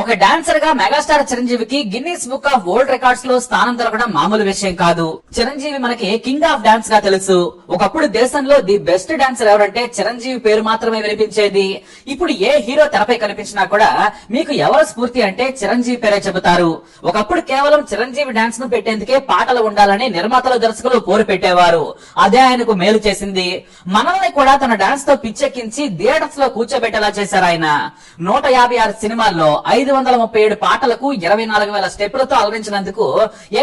ఒక డాన్సర్గా మెగాస్టార్ చిరంజీవికి గిన్నీస్ బుక్ ఆఫ్ వరల్డ్ రికార్డ్స్లో స్థానం దొరకడం మామూలు విషయం కాదు. చిరంజీవి మనకి కింగ్ ఆఫ్ డాన్స్గా తెలుసు. ఒకప్పుడు దేశంలో ది బెస్ట్ డాన్సర్ ఎవరంటే చిరంజీవి పేరు మాత్రమే వినిపించేది. ఇప్పుడు ఏ హీరో తెరపై కనిపించినా కూడా మీకు ఎవరు స్ఫూర్తి అంటే చిరంజీవి పేరే చెబుతారు. ఒకప్పుడు కేవలం చిరంజీవి డాన్స్ను పెట్టేందుకే పాటలు ఉండాలని నిర్మాతలు దర్శకులు పోరు పెట్టేవారు. అదే ఆయనకు మేలు చేసింది. మనల్ని కూడా తన డాన్స్తో పిచ్చెక్కించి థియేటర్స్లో కూర్చోబెట్టేలా చేశారు ఆయన. నూట యాభై ఆరు సినిమాల్లో ఐదు వందల ముప్పై ఏడు పాటలకు ఇరవై నాలుగు వేల స్టెప్లతో అలరించినందుకు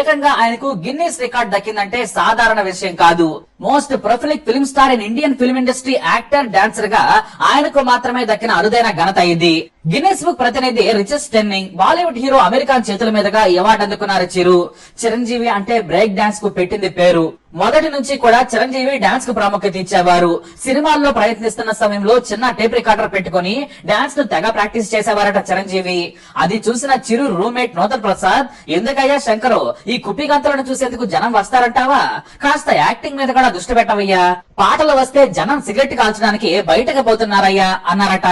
ఏకంగా ఆయనకు గిన్నీస్ రికార్డ్ దక్కిందంటే సాధారణ విషయం కాదు. Most prolific film star in Indian film industry actor డాన్సర్గా ఆయనకు మాత్రమే దక్కిన అరుదైన ఘనత ఇది. గిన్నెస్ బుక్ ప్రతినిధి రిచెస్ టెన్నింగ్ బాలీవుడ్ హీరో అమెరికా చేతుల మీదుగా ఈ అవార్డు అందుకున్నారు చిరు. చిరంజీవి అంటే బ్రేక్ డాన్స్కు పెట్టింది పేరు. మొదటి నుంచి కూడా చిరంజీవి డాన్స్కు ప్రాముఖ్యత ఇచ్చేవారు. సినిమాల్లో ప్రయత్నిస్తున్న సమయంలో చిన్న టేప్ రికార్డర్ పెట్టుకుని డాన్స్ను తెగ ప్రాక్టీస్ చేసేవారట చిరంజీవి. అది చూసిన చిరు రూమ్మేట్ నూతన్ ప్రసాద్ ఎందుకయ్యా శంకరు ఈ కుప్పి గంతలను చూసేందుకు జనం వస్తారంటావా? కాస్త యాక్టింగ్ మీద కూడా దృష్టి పెట్టవయ్యా. పాటలు వస్తే జనం సిగరెట్ కాల్చడానికి బయటకు పోతున్నారయ్యా అన్నారట.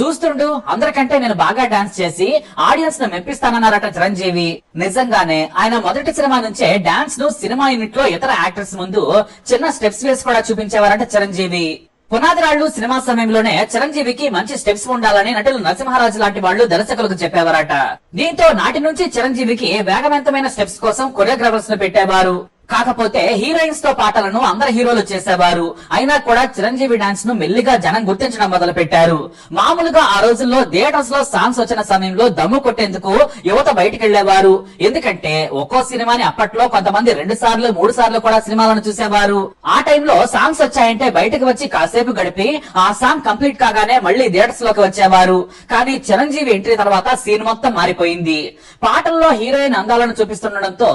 చూస్తుండు అందరికంటే నేను బాగా డాన్స్ చేసి ఆడియన్స్ను మెప్పిస్తానన్నారట చిరంజీవి. నిజంగానే ఆయన మొదటి సినిమా నుంచే డాన్స్ను సినిమా యూనిట్లో ఇతర యాక్టర్స్ ముందు చిన్న స్టెప్స్ వేసి కూడా చూపించేవారట చిరంజీవి. పునాదిరాళ్ళు సినిమా సమయంలోనే చిరంజీవికి మంచి స్టెప్స్ ఉండాలని నటులు నరసింహరాజు లాంటి వాళ్ళు దర్శకులకు చెప్పేవారట. దీంతో నాటి నుంచి చిరంజీవికి వేగవంతమైన స్టెప్స్ కోసం కొరియోగ్రాఫర్స్ను పెట్టేవారు. కాకపోతే హీరోయిన్స్తో పాటలను అందరు హీరోలు చేసేవారు. అయినా కూడా చిరంజీవి డాన్స్ను మెల్లిగా జనం గుర్తించడం మొదలు పెట్టారు మామూలుగా ఆ రోజుల్లో థియేటర్స్లో సాంగ్స్ వచ్చిన సమయంలో దమ్ము కొట్టేందుకు యువత బయటికి వెళ్ళేవారు ఎందుకంటే ఒక్కో సినిమాని అప్పట్లో కొంతమంది రెండు సార్లు మూడు సార్లు కూడా సినిమాలను చూసేవారు. ఆ టైంలో సాంగ్స్ వచ్చాయంటే బయటకు వచ్చి కాసేపు గడిపి ఆ సాంగ్ కంప్లీట్ కాగానే మళ్ళీ థియేటర్స్లోకి వచ్చేవారు. కానీ చిరంజీవి ఎంట్రీ తర్వాత సీన్ మొత్తం మారిపోయింది. పాటల్లో హీరోయిన్ అందాలను చూపిస్తుండటంతో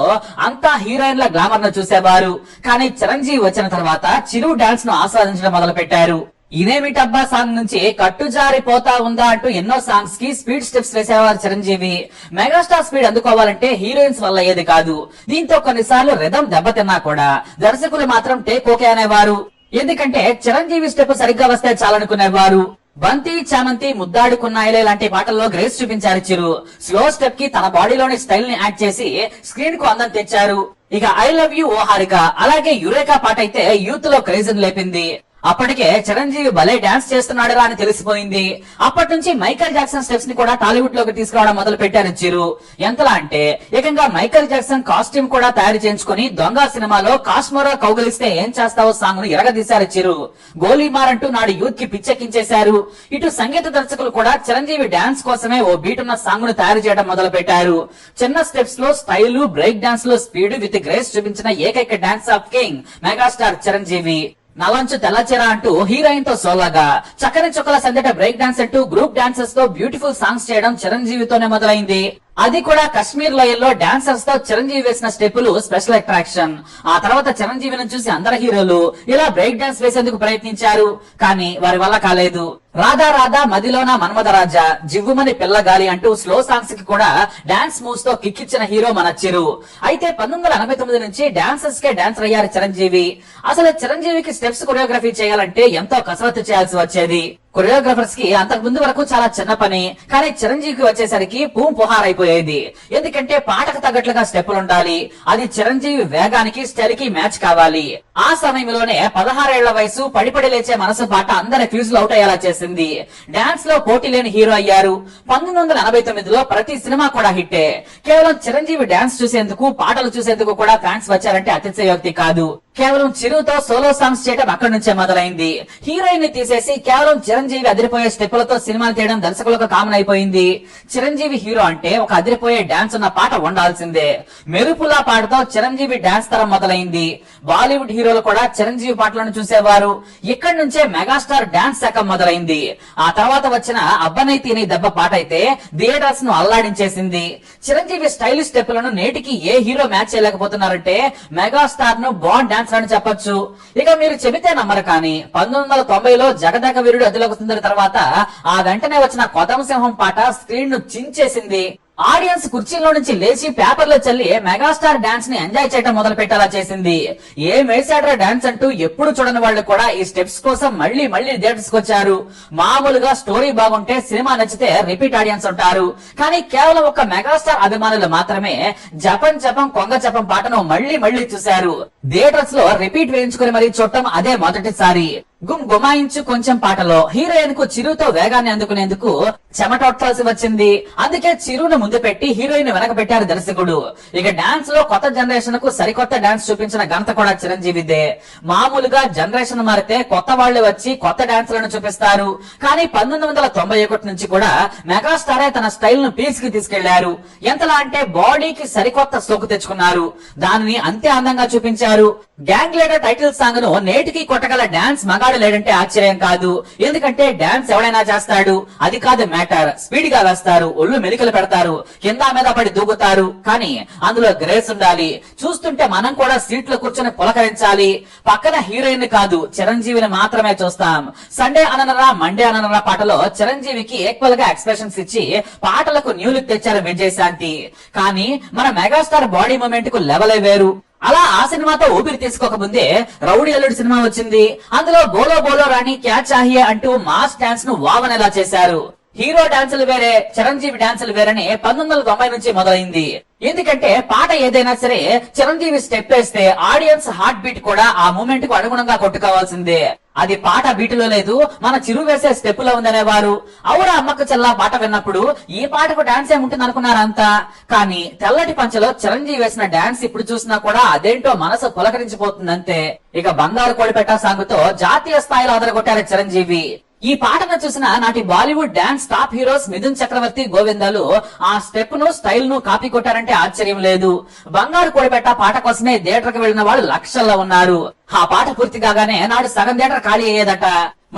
అంతా హీరోయిన్ల గ్లామర్ ను చూసేవారు. కానీ చిరంజీవి వచ్చిన తర్వాత చిరు డాన్స్ను ఆస్వాదించడం మొదలు పెట్టారు ఇదేమిటబ్బా సాంగ్ నుంచి కట్టు పోతా ఉందా అంటూ ఎన్నో సాంగ్స్కి స్పీడ్ స్టెప్స్ వేసేవారు చిరంజీవి. మెగాస్టార్ స్పీడ్ అందుకోవాలంటే హీరోయిన్స్ వల్ల అయ్యేది కాదు. దీంతో కొన్నిసార్లు రిధం దెబ్బతిన్నా కూడా దర్శకులు మాత్రం టేక్ ఓకే అనేవారు. ఎందుకంటే చిరంజీవి స్టెప్ సరిగ్గా వస్తే చాలనుకునేవారు. బంతి చామంతి ముద్దాడుకున్నాయిలే లాంటి పాటల్లో గ్రేస్ చూపించారు చిరు. స్లో స్టెప్కి తన బాడీలోని స్టైల్ని యాడ్ చేసి స్క్రీన్కు అందం తెచ్చారు. ఇక I love you O Harika. అలాగే యురేకా పాట అయితే యూత్లో క్రేజ్ లేపింది. అప్పటికే చిరంజీవి భలే డాన్స్ చేస్తున్నాడురా అని తెలిసిపోయింది. అప్పటి నుంచి మైకల్ జాక్సన్ స్టెప్స్ని కూడా టాలీవుడ్లోకి తీసుకురావడం మొదలు పెట్టారు చిరు. ఎంతలా అంటే ఏకంగా మైకల్ జాక్సన్ కాస్ట్యూమ్ కూడా తయారు చేయించుకుని దొంగ సినిమాలో కాశ్మోరా కౌగలిస్తే ఏం చేస్తావో సాంగ్ను ఎరగదీశారు చిరు. గోలీమార్ అంటూ నాడు యూత్కి పిచ్చెక్కించేశారు. ఇటు సంగీత దర్శకులు కూడా చిరంజీవి డాన్స్ కోసమే ఓ బీట్ ఉన్న సాంగ్ను తయారు చేయడం మొదలు పెట్టారు చిన్న స్టెప్స్లో స్టైల్ బ్రేక్ డాన్స్లో స్పీడ్ విత్ గ్రేస్ చూపించిన ఏకైక dance of king megastar Chiranjeevi. నలంచు తెల్లచెర అంటూ హీరోయిన్తో సోలాగా. చక్కని చుక్కల సందట బ్రేక్ డాన్స్ అంటూ గ్రూప్ డాన్సర్స్తో బ్యూటిఫుల్ సాంగ్స్ చేయడం చిరంజీవితోనే మొదలైంది. అది కూడా కశ్మీర్ లోయల్లో డాన్సర్స్తో చిరంజీవి వేసిన స్టెప్పులు స్పెషల్ అట్రాక్షన్. ఆ తర్వాత చిరంజీవిని చూసి అందరు హీరోలు ఇలా బ్రేక్ డాన్స్ వేసేందుకు ప్రయత్నించారు కానీ వారి వల్ల కాలేదు. రాధా రాధా మదిలోన మన్మద జివ్వుమని పిల్లగాలి అంటూ స్లో సాంగ్స్కి కూడా డాన్స్ మూవ్స్తో కిక్కిచ్చిన హీరో మన చిరు అయితే పంతొమ్మిది వందల ఎనభై తొమ్మిది నుంచి డాన్సర్స్ కే డాన్సర్ అయ్యారు చిరంజీవి. అసలు చిరంజీవికి స్టెప్స్ కొరియోగ్రఫీ చేయాలంటే ఎంతో కసరత్తు చేయాల్సి వచ్చేది. కొరియోగ్రాఫర్స్కి అంతకు ముందు వరకు చాలా చిన్న పని కానీ చిరంజీవికి వచ్చేసరికి పూం పుహారైపోయేది. ఎందుకంటే పాటకు తగ్గట్లుగా స్టెప్పులు ఉండాలి అది చిరంజీవి వేగానికి స్టైల్కి మ్యాచ్ కావాలి. ఆ సమయంలోనే పదహారేళ్ళ వయసు పడిపడి లేచే మనసు పాట అందరి ఫ్యూజ్ అవుట్ అయ్యేలా చేసింది. డాన్స్లో పోటీ లేని హీరో అయ్యారు. పంతొమ్మిది వందల ఎనభై తొమ్మిదిలో ప్రతి సినిమా కూడా హిట్టే. కేవలం చిరంజీవి డాన్స్ చూసేందుకు పాటలు చూసేందుకు కూడా ఫ్యాన్స్ వచ్చారంటే అతిశయోక్తి కాదు. కేవలం చిరుతో సోలో సాంగ్స్ చేయడం అక్కడి నుంచే మొదలైంది. హీరోయిన్ని తీసేసి కేవలం చిరంజీవి అదిరిపోయే స్టెప్పులతో సినిమాలు తీయడం దర్శకులకు కామన్ అయిపోయింది. చిరంజీవి హీరో అంటే ఒక అదిరిపోయే డాన్స్ ఉన్న పాట ఉండాల్సిందే. మెరుపులా పాటతో చిరంజీవి డాన్స్ తరం మొదలైంది. బాలీవుడ్ హీరోలు కూడా చిరంజీవి పాటలను చూసేవారు. ఇక్కడి నుంచే మెగాస్టార్ డాన్స్ శాఖ మొదలైంది. ఆ తర్వాత వచ్చిన అబ్బనై తీని దెబ్బ పాట అయితే థియేటర్స్ను అల్లాడించేసింది. చిరంజీవి స్టైలిష్ స్టెప్పులను నేటికి ఏ హీరో మ్యాచ్ చేయలేకపోతున్నారంటే మెగాస్టార్ను బాండ్ డాన్సర్ అని చెప్పొచ్చు. ఇక మీరు చెబితే నమ్మరు కానీ పంతొమ్మిది వందల తొంభైలో జగదక వీరుడు అదిలోకి తర్వాత ఆ వెంటనే వచ్చిన కొత్త పాట స్క్రీన్ను చించేసింది. ఆడియన్స్ కుర్చీలో నుంచి లేచి పేపర్లో చల్లి మెగాస్టార్ డాన్స్ని ఎంజాయ్ చేయడం మొదలు పెట్టేలా చేసింది. ఏ వేసాడ్రా డాన్స్ అంటూ ఎప్పుడు చూడని వాళ్ళు కూడా ఈ స్టెప్స్ కోసం మళ్ళీ మళ్ళీ థియేటర్స్ వచ్చారు మామూలుగా స్టోరీ బాగుంటే సినిమా నచ్చితే రిపీట్ ఆడియన్స్ ఉంటారు. కానీ కేవలం ఒక మెగాస్టార్ అభిమానులు మాత్రమే జపం జపం కొంగ జపం పాటను మళ్ళీ మళ్ళీ చూశారు. థియేటర్స్లో రిపీట్ వేయించుకుని మరీ చూడటం అదే మొదటిసారి. గుమ్ గుమాయించు కొంచెం పాటలో హీరోయిన్కు చిరుతో వేగాన్ని అందుకునేందుకు చెమటొట్టాల్సి వచ్చింది. అందుకే చిరును ముందు పెట్టి హీరోయిన్ వెనక పెట్టారు దర్శకుడు. ఇక డాన్స్లో కొత్త జనరేషన్కు సరికొత్త డాన్స్ చూపించిన ఘనత కూడా చిరంజీవిదే. మామూలుగా జనరేషన్ మారితే కొత్త వాళ్ళు వచ్చి కొత్త డాన్స్లను చూపిస్తారు. కానీ పంతొమ్మిది వందల తొంభై ఒకటి నుంచి కూడా మెగాస్టారే తన స్టైల్ను పీస్కి తీసుకెళ్ళారు. ఎంతలా అంటే బాడీకి సరికొత్త సోకు తెచ్చుకున్నారు. దానిని అంతే అందంగా చూపించారు. గ్యాంగ్ లీడర్ టైటిల్ సాంగ్ను నేటికి కొట్టగల డాన్స్ మగాడు లేడంటే ఆశ్చర్యం కాదు. ఎందుకంటే డాన్స్ ఎవడైనా చేస్తాడు. అది కాదు మ్యాటర్ స్పీడ్గా వేస్తారు. ఒళ్ళు మెలికలు పెడతారు. కింద మీద పడి దూకుతారు. కానీ అందులో గ్రేస్ ఉండాలి. చూస్తుంటే మనం కూడా సీట్లో కూర్చొని పులకరించాలి. పక్కన హీరోయిన్ కాదు. చిరంజీవిని మాత్రమే చూస్తాం. సండే అననరా మండే అననరా పాటలో చిరంజీవికి ఈక్వల్గా ఎక్స్ప్రెషన్స్ ఇచ్చి పాటలకు న్యూ లుక్ తెచ్చారు విజయశాంతి. కానీ మన మెగాస్టార్ బాడీ మూమెంట్కు లెవలే వేరు. అలా ఆ సినిమాతో ఊపిరి తీసుకోక ముందే రౌడీ అల్లుడు సినిమా వచ్చింది. అందులో బోలో బోలో రాణి క్యా చాహియే అంటూ మాస్ డాన్స్ను వావనేలా చేశారు. హీరో డాన్సులు వేరే చిరంజీవి డాన్సులు వేరని పంతొమ్మిది వందల తొంభై నుంచి మొదలైంది. ఎందుకంటే పాట ఏదైనా సరే చిరంజీవి స్టెప్ వేస్తే ఆడియన్స్ హార్ట్ బీట్ కూడా ఆ మూమెంట్కు అనుగుణంగా కొట్టుకోవాల్సిందే. అది పాట బీటులో లేదు మన చిరు వేసే స్టెప్లో ఉందనేవారు. అవురా అమ్మకు చెల్లా పాట విన్నప్పుడు ఈ పాటకు డాన్స్ ఏముంటుంది అనుకున్నారంతా కానీ తెల్లటి పంచలో చిరంజీవి వేసిన డాన్స్ ఇప్పుడు చూసినా కూడా అదేంటో మనసు పులకరించిపోతుంది అంతే ఇక బంగారు కోడిపెట్ట సాంగుతో జాతీయ స్థాయిలో అదరగొట్టారు చిరంజీవి. ఈ పాటను చూసిన నాటి Bollywood dance top heroes Mithun Chakraborty గోవిందాలు ఆ స్టెప్ను స్టైల్ను కాపీ కొట్టారంటే ఆశ్చర్యం లేదు. బంగారు కోడిపెట్ట పాట కోసమే థియేటర్కి వెళ్ళిన వాళ్ళు లక్షల్లో ఉన్నారు. ఆ పాట పూర్తి కాగానే నాడు సగం థియేటర్ ఖాళీ అయ్యేదట.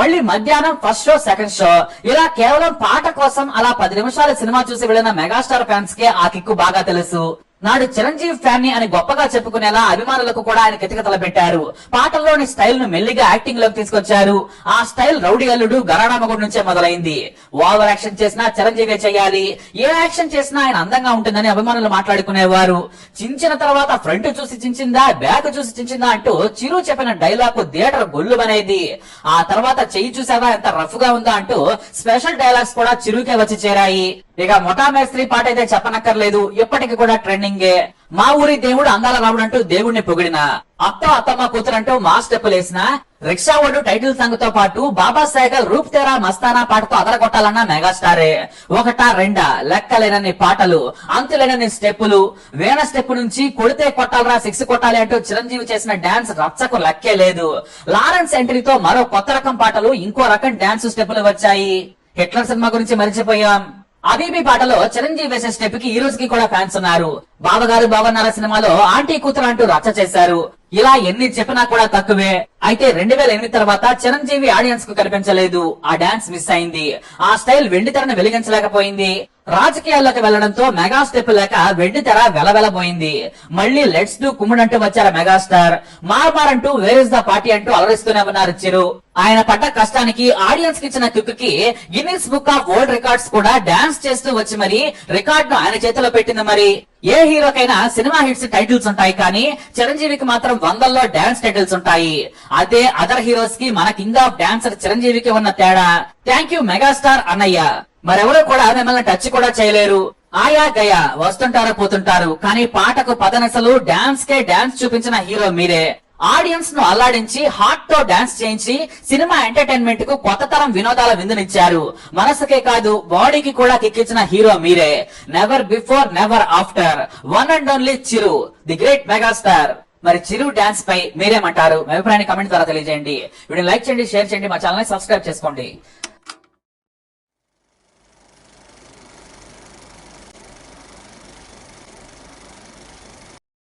మళ్ళీ మధ్యాహ్నం ఫస్ట్ షో సెకండ్ షో. ఇలా కేవలం పాట కోసం అలా పది నిమిషాల సినిమా చూసి వెళ్ళిన మెగాస్టార్ ఫ్యాన్స్ కే ఆ కిక్కు బాగా తెలుసు. నాడు చిరంజీవి ఫ్యాన్ని అని గొప్పగా చెప్పుకునేలా అభిమానులకు కూడా ఆయన కితకతల పెట్టారు. పాటల్లోని స్టైల్ను మెల్లిగా యాక్టింగ్లోకి తీసుకొచ్చారు. ఆ స్టైల్ రౌడీ అల్లుడు గరాడామగుడు నుంచే మొదలైంది. ఓవర్ యాక్షన్ చేసినా చిరంజీవి చేయాలి. ఏ యాక్షన్ చేసినా ఆయన అందంగా ఉంటుందని అభిమానులు మాట్లాడుకునేవారు. చించిన తర్వాత ఫ్రంట్ చూసి చించిందా బ్యాక్ చూసి చించిందా అంటూ చిరు చెప్పిన డైలాగ్ థియేటర్ గొల్లుమనేది. ఆ తర్వాత చెయ్యి చూసావా ఎంత రఫ్గా ఉందా అంటూ స్పెషల్ డైలాగ్స్ కూడా చిరుకే వచ్చి చేరాయి. ఇక మొటామేస్త్రి పాట అయితే చెప్పనక్కర్లేదు. ఇప్పటికి కూడా ట్రెండింగ్. మా ఊరి దేవుడు అందాల రావుడు అంటూ దేవుడిని పొగిడిన. అత్త అత్తమ్మ కూతురు అంటూ మా స్టెప్పులు వేసిన రిక్షా ఓడు టైటిల్ సాంగ్తో పాటు బాబా సైకిల్ రూప్ తేరా మస్తానా పాటతో అదరగొట్టాలన్న మెగాస్టారే. ఒకట రెండా లెక్కలేనన్ని పాటలు అంతులేనన్ని స్టెప్పులు. వేణ స్టెప్ నుంచి కొడితే కొట్టాలరా సిక్స్ కొట్టాలి అంటూ చిరంజీవి చేసిన డాన్స్ రచ్చకు లెక్కే లేదు. లారెన్స్ ఎంట్రీతో మరో కొత్త రకం పాటలు ఇంకో రకం డాన్స్ స్టెప్పులు వచ్చాయి. హిట్లర్ సినిమా గురించి మరిచిపోయాం. అబీబీ పాటలో చిరంజీవి వేసే స్టెప్కి ఈ రోజుకి కూడా ఫ్యాన్స్ ఉన్నారు. బావగారు బావన్నార సినిమాలో ఆంటీ కూతురు అంటూ రచ్చ చేశారు. ఇలా ఎన్ని చెప్పినా కూడా తక్కువే. అయితే రెండు వేల ఎనిమిది తర్వాత చిరంజీవి ఆడియన్స్కు కనిపించలేదు. ఆ డాన్స్ మిస్ అయింది. ఆ స్టైల్ వెండితెరను వెలిగించలేకపోయింది. రాజకీయాల్లోకి వెళ్ళడంతో మెగా స్టెప్ లేక వెండి తెర వెలవెలబోయింది. మళ్ళీ లెట్స్ డూ కుమ్ముడంటూ వచ్చారు మెగాస్టార్. మారమారంటూ అంటూ వేర్ ఇస్ ద పార్టీ అంటూ అలరిస్తూనే ఉన్నారు చిరు. ఆయన పడ్డ కష్టానికి ఆడియన్స్కి ఇచ్చిన కిక్కి Guinness book of world records కూడా డాన్స్ చేస్తూ వచ్చి మరి రికార్డ్ను ఆయన చేతిలో పెట్టింది మరి. ఏ హీరోకైనా సినిమా హిట్స్ టైటిల్స్ ఉంటాయి కానీ చిరంజీవికి మాత్రం వందల్లో డాన్స్ టైటిల్స్ ఉంటాయి. అదే అదర్ హీరోస్కి మన కింగ్ ఆఫ్ డాన్సర్ చిరంజీవికి ఉన్న తేడా. థ్యాంక్ యూ మెగాస్టార్ అన్నయ్య. మరెవరు కూడా మిమ్మల్ని టచ్ కూడా చేయలేరు. ఆయా గయా వస్తుంటారు పోతుంటారు. కానీ పాటకు పదనసలు డాన్స్ కే డాన్స్ చూపించిన హీరో మీరే. ఆడియన్స్ను అల్లాడించి హార్ట్తో డాన్స్ చేయించి సినిమా ఎంటర్టైన్మెంట్కు కొత్త తరం వినోదాల విందునిచ్చారు. మనసుకే కాదు బాడీకి కూడా కిక్కించిన హీరో మీరే. Never before never after one and only Chiru the great megastar మరి చిరు డాన్స్ పై మీరేమంటారు? మీ అభిప్రాయాన్ని కమెంట్ ద్వారా తెలియజేయండి. వీడియో లైక్ చేయండి షేర్ చేయండి మా ఛానల్ సబ్స్క్రైబ్ చేసుకోండి.